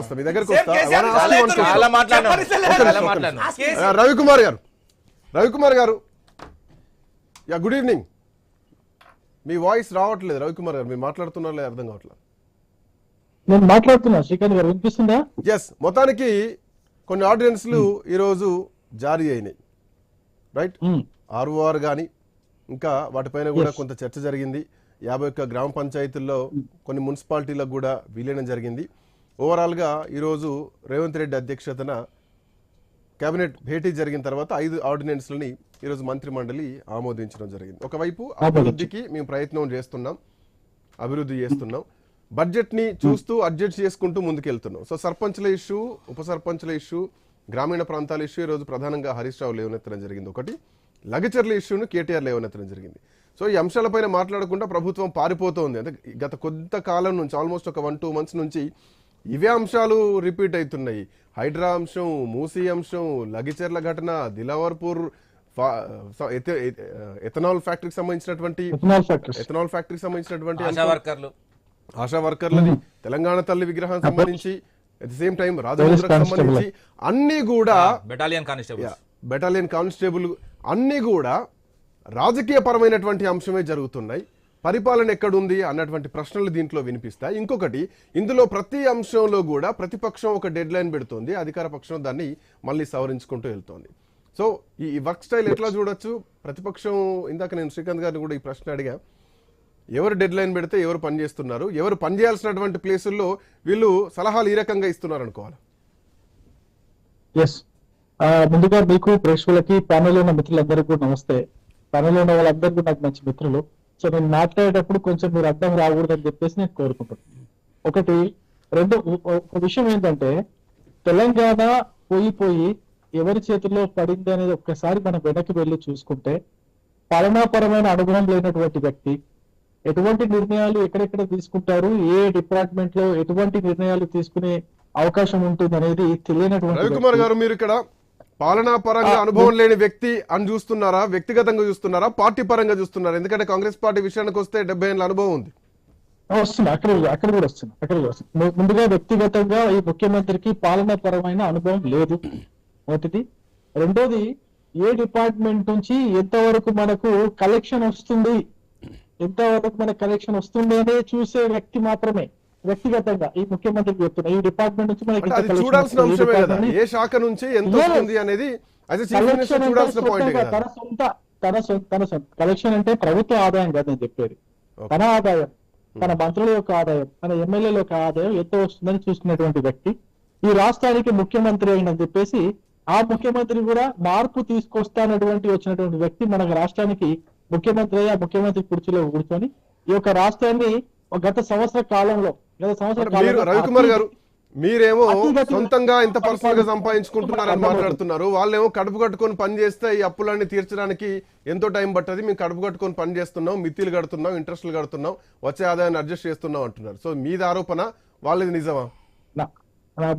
వస్తా మీ దగ్గరకు వస్తా. Ravikumar garu. Ravikumar garu. Yeah good evening మీ వాయిస్ రావట్లేదు రవికుమార్ గారు. మీరు మాట్లాడుతున్నారో లేదో అర్థం కావట్లేదు. నేను మాట్లాడుతున్నా. శ్రీకాంత్ గారు వినిపిస్తుందా? ఎస్ మొత్తానికి కొన్ని ఆర్డినెన్స్లు ఈరోజు జారీ అయినాయి. రైట్ ఉమ్, ఆర్ఓఆర్ కానీ ఇంకా వాటిపైన కూడా. కొంత చర్చ జరిగింది. యాభై ఒక్క గ్రామ పంచాయతీల్లో కొన్ని మున్సిపాలిటీలకు కూడా విలీనం జరిగింది. ఓవరాల్గా ఈరోజు రేవంత్ రెడ్డి అధ్యక్షతన కేబినెట్ భేటీ జరిగిన తర్వాత ఐదు ఆర్డినెన్స్లని ఈరోజు మంత్రి మండలి ఆమోదించడం జరిగింది. ఒకవైపు అభివృద్ధికి మేము ప్రయత్నం చేస్తున్నాం అభివృద్ధి చేస్తున్నాం. బడ్జెట్ని చూస్తూ అడ్జస్ట్ చేసుకుంటూ ముందుకెళ్తున్నాం. సో సర్పంచ్ల ఇష్యూ ఉప సర్పంచ్ల ఇష్యూ గ్రామీణ ప్రాంతాల ఇష్యూ ఈరోజు ప్రధానంగా హరీష్ రావు లేవనెత్తడం జరిగింది. ఒకటి లగచర్ల ఇష్యూను కేటీఆర్ లేవనెత్తడం జరిగింది. సో ఈ అంశాలపైన మాట్లాడకుండా ప్రభుత్వం పారిపోతోంది. అంటే గత కొంత కాలం నుంచి ఆల్మోస్ట్ ఒక వన్ టూ మంత్స్ నుంచి ఇవే అంశాలు రిపీట్ అవుతున్నాయి. హైడ్రా అంశం మూసీ అంశం లగిచెర్ల ఘటన దిలావర్పూర్ ఎథనాల్ ఫ్యాక్టరీకి సంబంధించినటువంటి ఎథనాల్ ఫ్యాక్టరీకి సంబంధించినటువంటి ఆశా అంశం. వర్కర్లు. ఆశా వర్కర్లది తెలంగాణ తల్లి విగ్రహం సంబంధించి at the same time constable. సంబంధించి అన్ని కూడా బెటాలియన్ కానిస్టేబుల్ బెటాలియన్ కానిస్టేబుల్ అన్ని కూడా రాజకీయ పరమైనటువంటి అంశమే జరుగుతున్నాయి. పరిపాలన ఎక్కడుంది అన్నటువంటి ప్రశ్నలు దీంట్లో వినిపిస్తాయి. ఇంకొకటి ఇందులో ప్రతి అంశంలో కూడా ప్రతిపక్షం ఒక డెడ్ లైన్ పెడుతోంది. అధికార పక్షం దాన్ని మళ్ళీ సవరించుకుంటూ వెళ్తోంది. సో ఈ వర్క్ స్టైల్ ఎట్లా చూడొచ్చు? ప్రతిపక్షం ఇందాక నేను శ్రీకాంత్ గారిని కూడా ఈ ప్రశ్న అడిగా. ఎవరు డెడ్ లైన్ పెడితే ఎవరు పని చేస్తున్నారు? ఎవరు పని చేయాల్సినటువంటి ప్లేసుల్లో వీళ్ళు సలహాలు ఈ రకంగా ఇస్తున్నారు అనుకోవాలి ఎస్ ముందుగా మీకు ప్రేక్షకులకి ప్యానల్ ఉన్న మిత్రులందరికీ నమస్తే. ప్యానల్ ఉన్న వాళ్ళందరికీ నాకు మంచి మిత్రులు. సో నేను మాట్లాడేటప్పుడు కొంచెం మీరు అర్థం రాకూడదని చెప్పేసి నేను కోరుకుంటున్నాను ఒకటి రెండు ఒక విషయం ఏంటంటే తెలంగాణ పోయి పోయి ఎవరి చేతుల్లో పడింది అనేది ఒక్కసారి మనం వెనక్కి వెళ్ళి చూసుకుంటే పాలనాపరమైన అనుభవం లేనటువంటి వ్యక్తి ఎటువంటి నిర్ణయాలు ఎక్కడెక్కడ తీసుకుంటారు ఏ డిపార్ట్మెంట్లో ఎటువంటి నిర్ణయాలు తీసుకునే అవకాశం ఉంటుంది అనేది తెలియనటువంటి రవికుమార్. గారు మీరు ఇక్కడ పాలనా పరంగా ఆ, అనుభవం లేని వ్యక్తి అని చూస్తున్నారా? వ్యక్తిగతంగా చూస్తున్నారా? పార్టీ పరంగా చూస్తున్నారా? ఎందుకంటే కాంగ్రెస్ పార్టీ విషయానికి వస్తే డెబ్బై ఏళ్ళ అనుభవం ఉంది. ఆ, వస్తున్నా అక్కడ కూడా- అక్కడ కూడా వస్తున్నా అక్కడ కూడా వస్తున్నా ము- ముందుగా వ్యక్తిగతంగా ఈ ముఖ్యమంత్రికి పాలనా పరమైన అనుభవం లేదు. మొదటిది. రెండోది ఏ డిపార్ట్మెంట్ నుంచి ఎంతవరకు మనకు కలెక్షన్ వస్తుంది? ఎంతవరకు మన కలెక్షన్ వస్తుంది అనేది చూసే వ్యక్తి మాత్రమే. వ్యక్తిగతంగా ఈ ముఖ్యమంత్రికి చెప్తున్నా ఈ డిపార్ట్మెంట్ నుంచి మనకి చూడాల్సిన అంశమే కదా ఏ శాఖ నుంచి ఎంత. వస్తుంది అనేది చూడాల్సిన పాయింట్ తన సొంత తన తన సొంత కలెక్షన్ అంటే ప్రభుత్వ ఆదాయం కాదు నేను చెప్పేది. తన ఆదాయం తన మంత్రుల యొక్క ఆదాయం తన ఎమ్మెల్యేల యొక్క ఆదాయం ఎంత వస్తుందని చూసుకున్నటువంటి వ్యక్తి ఈ రాష్ట్రానికి ముఖ్యమంత్రి అయినని చెప్పేసి ఆ ముఖ్యమంత్రి కూడా మార్పు తీసుకొస్తానటువంటి వచ్చినటువంటి వ్యక్తి మన రాష్ట్రానికి ముఖ్యమంత్రి అయ్యి ముఖ్యమంత్రి కుర్చీలో కూర్చొని ఈ యొక్క రాష్ట్రాన్ని గత సంవత్సర కాలంలో రవికుమార్ గారు మీరేమో సొంతంగా ఇంత పర్సనల్గా సంపాదించుకుంటున్నారని. మాట్లాడుతున్నారు. వాళ్ళేమో కడుపు కట్టుకొని పని చేస్తే ఈ అప్పులన్నీ తీర్చడానికి ఎంతో టైం పట్టది. మేము కడుపు కట్టుకొని పని చేస్తున్నాం మిత్తిలు కడుతున్నాం ఇంట్రెస్ట్లు కడుతున్నాం వచ్చే ఆదాయాన్ని అడ్జస్ట్ చేస్తున్నాం అంటున్నారు. సో మీది ఆరోపణ వాళ్ళది నిజమా?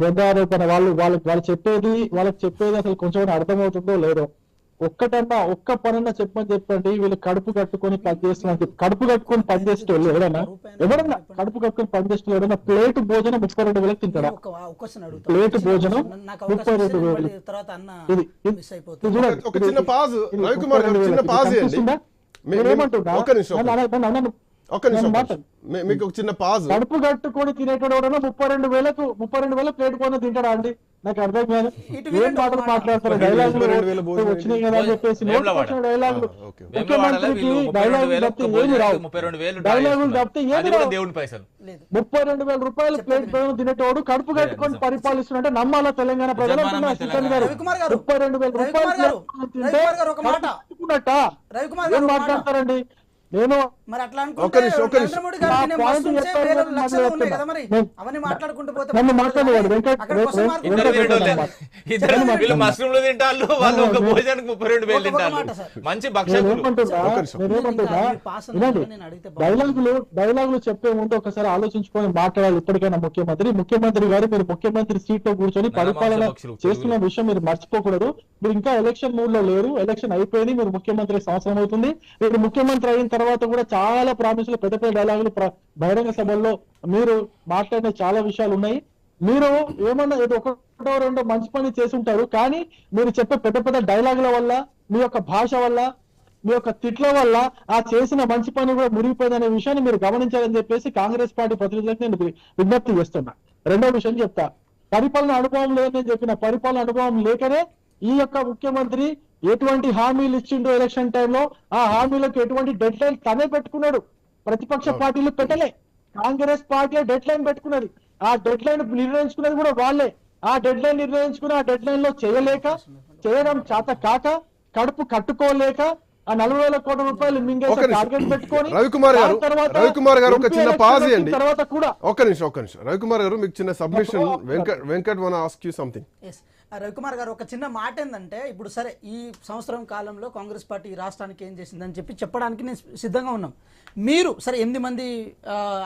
బొంద ఆరోపణ వాళ్ళు వాళ్ళకి వాళ్ళు చెప్పేది వాళ్ళకి చెప్పేది అసలు కొంచెం అర్థమవుతుందో లేదో. ఒక్కటన్నా ఒక్క పనన్నా చెప్పని చెప్పండి వీళ్ళు కడుపు కట్టుకొని పని చేస్తున్నారు చెప్పి. కడుపు కట్టుకొని పని చేసే వాళ్ళు ఎవడన్నా ఎవడన్నా కడుపు కట్టుకొని పని చేసే ఎవడన్నా ప్లేట్ భోజనం ముప్పై రెండు వేలకు తింటాడా ప్లేట్ భోజనం నాకు ముప్పై రెండు వేలు. మళ్ళీ తర్వాత అన్న ఇది చూడండి. ఒక నిమిషం, మీకు ఒక చిన్న పాజ్. కడుపు కట్టుకొని తినేటోడు ఎవడన్నా ముప్పై రెండు వేలకు ముప్పై రెండు వేలకు ప్లేట్ కొని తింటాడా అండి? నాకు అర్థం కాదు. ఏం మాటలు. మాట్లాడతారు డైలాగులు వేల- వేల వచ్చినాయి కదా అని చెప్పేసి డైలాగులు. ముఖ్యమంత్రికి డైలాగులు తప్పితే ఏమి రావు. ముప్పై రెండు వేలు డైలాగులు తప్పితే ఏమి రావు. దేవుని పైసలు. లేదు. ముప్పై రెండు వేల రూపాయలు ప్లేట్ భోజనం తినేటోడు కడుపు కట్టుకొని పరిపాలిస్తున్నట్టే నమ్మాలా తెలంగాణ ప్రజలు? అంటున్నారు గారు. ముప్పై రెండు వేల రూపాయలు తింటే. మాట్లాడతారండి? నేను మరి? అట్లా వీళ్ళు మష్రూమ్లు తింటాళ్ళు వాళ్ళు ఒక భోజనానికి ముప్పై రెండు వేలు సార్. మంచి. డైలాగులు డైలాగులు చెప్పే ముందు ఒకసారి ఆలోచించుకొని మాట్లాడాలి ఇప్పటికైనా ముఖ్యమంత్రి. ముఖ్యమంత్రి గారు మీరు ముఖ్యమంత్రి సీట్లో కూర్చొని పరిపాలన చేస్తున్న విషయం మీరు మర్చిపోకూడదు. మీరు ఇంకా ఎలక్షన్ మూడ్లో లేరు. ఎలక్షన్ అయిపోయింది. మీరు ముఖ్యమంత్రి సంవత్సరం అవుతుంది. మీరు ముఖ్యమంత్రి అయిన తర్వాత కూడా చాలా ప్రామిసులు పెద్ద పెద్ద డైలాగులు ప్ర- బహిరంగ సభల్లో మీరు మాట్లాడిన చాలా విషయాలు ఉన్నాయి. మీరు ఏమన్నా ఏదో ఒకటో రెండో మంచి పని చేసి ఉంటారు కానీ మీరు చెప్పే పెద్ద పెద్ద డైలాగుల వల్ల మీ యొక్క భాష వల్ల మీ యొక్క తిట్ల వల్ల ఆ చేసిన మంచి పని కూడా మురిగిపోయిందనే విషయాన్ని మీరు గమనించాలని చెప్పేసి కాంగ్రెస్ పార్టీ ప్రతినిధులకు నేను విజ్ఞప్తి చేస్తున్నా. రెండో విషయం చెప్తా. పరిపాలన అనుభవం లేదని చెప్పిన పరిపాలన అనుభవం లేకనే ఈ యొక్క ముఖ్యమంత్రి ఎటువంటి హామీలు ఇచ్చిండో ఎలక్షన్ టైంలో ఆ హామీలకు ఎటువంటి డెడ్ లైన్ తనే పెట్టుకున్నాడు. ప్రతిపక్ష పార్టీలు పెట్టలే. కాంగ్రెస్ పార్టీ డెడ్ లైన్ పెట్టుకున్నది. ఆ డెడ్ లైన్ నిర్ణయించుకున్నది కూడా వాళ్ళే. ఆ డెడ్ లైన్ నిర్ణయించుకుని ఆ డెడ్ లైన్లో చేయలేక చేయడం చేత కాక కడుపు కట్టుకోలేక ఆ నలభై వేల కోట్ల రూపాయలు మింగేసే. టార్గెట్ పెట్టుకొని రవికుమార్ గారు రవికుమార్ గారు ఒక చిన్న పాజ్ ఇవ్వండి తర్వాత కూడా ఒక్క నిమిషం ఒక్క నిమిషం. రవికుమార్ గారు మీకు చిన్న submission Venkat Venkat want ask you something Ravikumar garu ఒక చిన్న మాట ఏంటంటే ఇప్పుడు సరే ఈ సంవత్సరం కాలంలో కాంగ్రెస్ పార్టీ ఈ రాష్ట్రానికి ఏం చేసిందని చెప్పి చెప్పడానికి నేను సిద్ధంగా ఉన్నాం. మీరు సరే ఎనిమిది మంది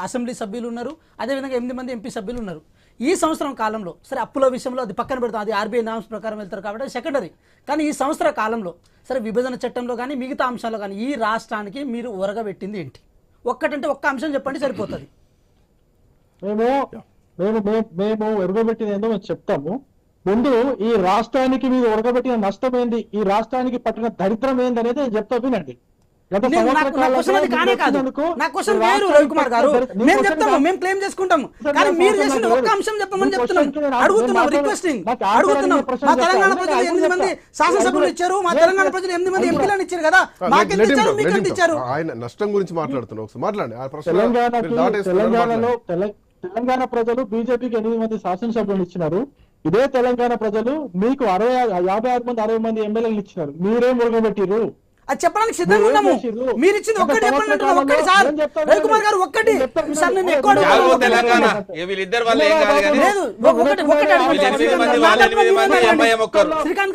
అసెంబ్లీ సభ్యులు ఉన్నారు అదేవిధంగా ఎనిమిది మంది ఎంపీ సభ్యులు ఉన్నారు. ఈ సంవత్సరం కాలంలో సరే అప్పుల విషయంలో అది పక్కన పెడతాం అది ఆర్బీఐ నామ్స్ ప్రకారం వెళ్తారు కాబట్టి సెకండరీ. కానీ ఈ సంవత్సర కాలంలో సరే విభజన చట్టంలో కానీ మిగతా అంశాల్లో కానీ ఈ రాష్ట్రానికి మీరు ఒరగబెట్టింది ఏంటి? ఒక్కటంటే ఒక్క అంశం చెప్పండి సరిపోతుంది. మేము మేము మేము ఎరగబెట్టింది ఏందో మేము చెప్తాము. ముందు ఈ రాష్ట్రానికి మీరు ఉడకబెట్టిన నష్టం ఏంది ఈ రాష్ట్రానికి పట్టిన దరిద్రం ఏంది అనేది నేను చెప్తా వినండి. మేము చెప్తాము. మేము క్లెయిమ్ చేసుకుంటాము. కానీ మీరు చేసిన ఒక్క. అంశం చెప్పమని చెప్తున్నాం అడుగుతున్నాం రిక్వెస్టింగ్ అడుగుతున్నాం. మా. తెలంగాణ ప్రజలు ఎనిమిది మంది. శాసనసభ్యులు ఇచ్చారు. మా. తెలంగాణ ప్రజలు ఎనిమిది మంది ఎంపీలను ఇచ్చారు కదా. మాకెంత ఇచ్చారు. ఆయన నష్టం గురించి మాట్లాడండి. తెలంగాణలో తెలంగాణ ప్రజలు బీజేపీకి ఎనిమిది మంది శాసనసభ్యులు ఇచ్చినారు. ఇదే తెలంగాణ ప్రజలు మీకు అరవై యాభై ఆరు మంది అరవై మంది ఎమ్మెల్యేలు ఇచ్చినారు. మీరేం ఉడకబెట్టిరు అది చెప్పడానికి సిద్ధంగా ఉన్నాము? మీరు ఇచ్చింది ఒక్కటి చెప్పండి. ఒక్కటి సార్. రవికుమార్ గారు ఒక్కటి సార్ నేను ఎక్కువ లేదు ఒకటి ఒకటి శ్రీకాంత్ మంది,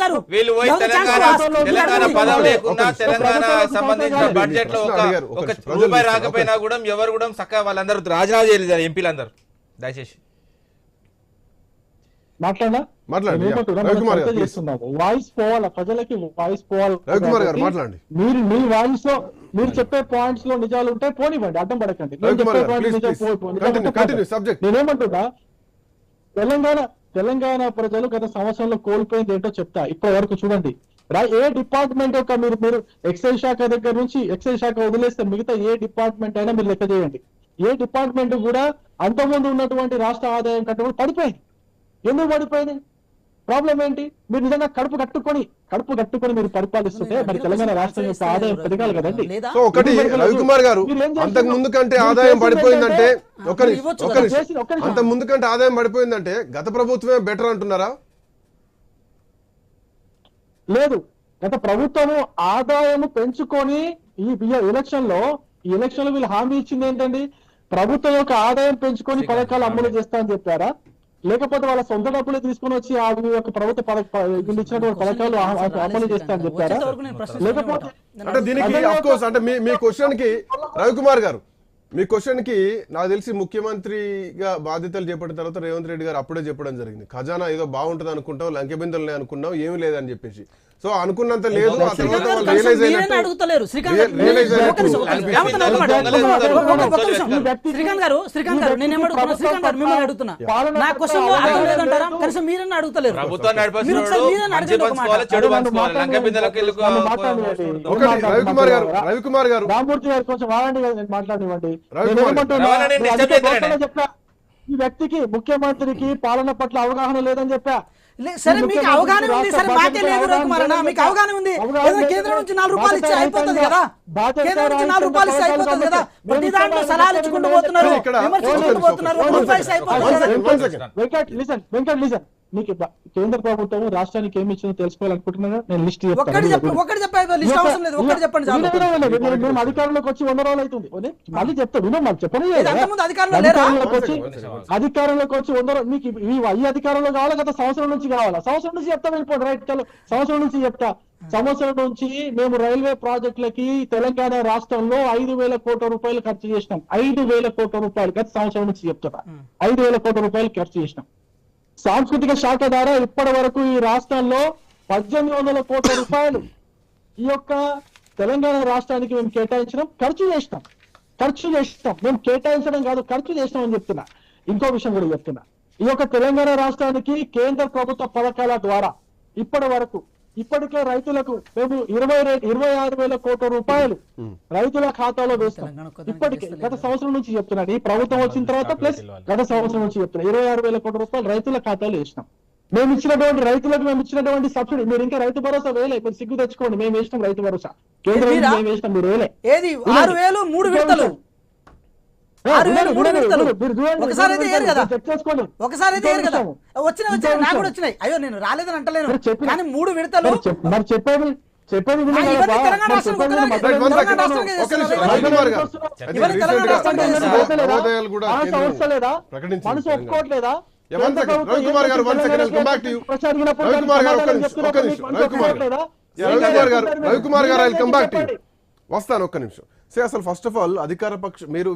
గారు, తెలంగాణ సంబంధించిన బడ్జెట్లో ఒక రూపాయి. రాకపోయినా కూడా ఎవరు కూడా చక్కగా వాళ్ళందరూ రాజీనామా చేయలేదు ఎంపీలందరూ. దయచేసి మాట్లాడా మాట్లాడండి. నేను ఏమంటున్నా, మనం రవికుమార్ గారు, చర్చ please. చేస్తున్నాము వాయిస్ పోవాలా ప్రజలకి వాయిస్ పోవాలి. మీరు మీ వాయిస్లో మీరు చెప్పే పాయింట్స్లో నిజాలు ఉంటే పోనివ్వండి అడ్డం పడకండి. నేను చెప్పే. నేనేమంటున్నా? తెలంగాణ తెలంగాణ ప్రజలు గత సంవత్సరంలో కోల్పోయింది ఏంటో చెప్తా. ఇప్పటి వరకు చూడండి ఏ డిపార్ట్మెంట్ యొక్క మీరు మీరు ఎక్సైజ్ శాఖ దగ్గర నుంచి ఎక్సైజ్ శాఖ వదిలేస్తే మిగతా ఏ డిపార్ట్మెంట్ అయినా మీరు లెక్క చేయండి. ఏ డిపార్ట్మెంట్ కూడా అంతకుముందు ఉన్నటువంటి రాష్ట్ర ఆదాయం కంటే కూడా పడిపోయింది. ఎందుకు పడిపోయింది? ప్రాబ్లం ఏంటి? మీరు నిజంగా కడుపు కట్టుకొని కడుపు కట్టుకొని మీరు పరిపాలిస్తుంటే మరి తెలంగాణ రాష్ట్రం యొక్క ఆదాయం పెరగాలి కదండి. సో ఒకటి? రవికుమార్ గారు? అంతకు ముందు కంటే ఆదాయం పడిపోయిందంటే ముందు కంటే ఆదాయం పడిపోయిందంటే గత ప్రభుత్వమే బెటర్ అంటున్నారా? లేదు. గత ప్రభుత్వము ఆదాయము పెంచుకొని ఈ ఎలక్షన్లో ఈ ఎలక్షన్లో వీళ్ళు హామీ ఇచ్చింది ఏంటండి? ప్రభుత్వం యొక్క ఆదాయం పెంచుకొని పథకాలు అమలు చేస్తా అని చెప్పారా? లేకపోతే వాళ్ళ సొంత డబ్బులు తీసుకొని వచ్చి ఆ యొక్క ప్రభుత్వ ఇచ్చినటువంటి పథకాలు అమలు చేస్తా అని చెప్పారా లేకపోతే. అంటే దీనికి అంటే మీ మీ క్వశ్చన్కి రవికుమార్ గారు మీ క్వశ్చన్కి నాకు తెలిసి ముఖ్యమంత్రిగా బాధ్యతలు చేపట్టిన తర్వాత రేవంత్ రెడ్డి గారు అప్పుడే చెప్పడం జరిగింది. ఖజానా ఏదో బాగుంటుంది అనుకుంటాం లంకెబిందల్ని అనుకున్నాం ఏమీ లేదని చెప్పేసి. సో అనుకున్నంత లేదు ఆ తర్వాత గారు వాళ్ళు రియలైజ్ శ్రీకాంత్ శ్రీకాంత్ నేను ఏమడుగుతున్నా శ్రీకాంత్ మిమ్మల్ని అడుగుతున్నా. నా క్వశ్చన్ అర్థం లేదంటారా? కనీసం అడుగుతలేరు. మీరు ఒకసారి అడగండి ఒక మాట. మాట్లాడనివ్వండి. మాట్లాడనివ్వండి. రవికుమార్ గారు రవికుమార్ గారు. రామూర్తి గారు కొంచెం వాడండి కదా ఈ వ్యక్తికి ముఖ్యమంత్రికి పాలన పట్ల అవగాహన లేదని చెప్పా. సరే మీకు అవగాహన ఉంది సరే బాధ్యత మాకే లేదు లేదని మీకు. అవగాహన ఉంది. కేంద్రం నుంచి నాలుగు రూపాయలు ఇచ్చి అయిపోతుంది కదా? కేంద్రం నుంచి నాలుగు రూపాయలు ఇచ్చి అయిపోతుంది కదా? ప్రతి దాంట్లో సలహాలు ఇచ్చుకుంటూ పోతున్నారు విమర్శించుకుంటూ పోతున్నారు. వెంకట్ లిసన్ వెంకట్ లిసన్ కేంద్ర ప్రభుత్వం రాష్ట్రానికి ఏమి ఇచ్చిందో తెలుసుకోవాలనుకుంటున్నా నేను లిస్ట్ ఒక్కటి చెప్పు ఒక్కటి చెప్పే లిస్ట్ అవసరం లేదు ఒక్కటి చెప్పండి చాలు మేము అధికారంలోకి వచ్చి వంద రోజులు అవుతుంది? మళ్ళీ చెప్తా వినో మళ్ళీ చెప్పండి? అధికారంలోకి వచ్చి. అధికారంలోకి వచ్చి వంద రోజులు మీకు ఈ అధికారంలో కావాలా గత సంవత్సరం నుంచి కావాలా? సంవత్సరం నుంచి చెప్తా వెళ్ళిపోండి రైట్ చలో. సంవత్సరం నుంచి చెప్తా. సంవత్సరం నుంచి మేము రైల్వే ప్రాజెక్టులకి తెలంగాణ రాష్ట్రంలో ఐదు వేల కోట్ల రూపాయలు ఖర్చు చేసినాం. ఐదు వేల కోట్ల రూపాయలు గత సంవత్సరం నుంచి చెప్తున్నా. ఐదు వేల కోట్ల రూపాయలు ఖర్చు చేసినాం. సాంస్కృతిక శాఖ ద్వారా ఇప్పటి వరకు ఈ రాష్ట్రంలో పద్దెనిమిది వందల కోట్ల రూపాయలు ఈ యొక్క తెలంగాణ రాష్ట్రానికి మేము కేటాయించడం ఖర్చు చేసినాం. ఖర్చు చేసినాం. మేము కేటాయించడం కాదు ఖర్చు చేసినాం అని చెప్తున్నా. ఇంకో విషయం కూడా చెప్తున్నా. ఈ యొక్క తెలంగాణ రాష్ట్రానికి కేంద్ర ప్రభుత్వ పథకాల ద్వారా ఇప్పటి వరకు ఇప్పటికే రైతులకు మేము ఇరవై ఇరవై ఆరు వేల కోట్ల రూపాయలు రైతుల ఖాతాలో వేస్తాం. ఇప్పటికే. గత సంవత్సరం నుంచి చెప్తున్నాను. ఈ ప్రభుత్వం వచ్చిన తర్వాత ప్లస్ గత సంవత్సరం నుంచి చెప్తున్నా ఇరవై ఆరు వేల కోట్ల రూపాయలు రైతుల ఖాతాలో వేసినాం. మేము ఇచ్చినటువంటి రైతులకు మేము ఇచ్చినటువంటి సబ్సిడీ మీరు ఇంకా రైతు భరోసా వేయలే. మీరు సిగ్గు తెచ్చుకోండి. మేము వేసినాం రైతు భరోసా. కేంద్రం? మేము వేసినాం మీరు వేయలే. ఏది? ఆరు వేలు మూడు విడతలు ఆరు వేలు మూడు విడతలు ఒకసారి అయితే ఏరు కదా? చెక్ చేసుకోండి. ఒకసారి అయితే ఏరు కదా? వచ్చినాయి నాకు కూడా. వచ్చినాయి. అయ్యో నేను రాలేదని అంటలేను. కానీ మూడు విడతలు మరి చెప్- మరి చెప్పేది. రవికుమార్ గారు. మనసు. ఒప్పుకోవట్లేదా. రవికుమార్. రవికుమార్ ఒక్క నిమిషం. Ravikumar Ravikumar Ravikumar I come back to వస్తాను ఒక్క నిమిషం. సే అసలు ఫస్ట్ ఆఫ్ ఆల్ అధికార పక్ష మీరు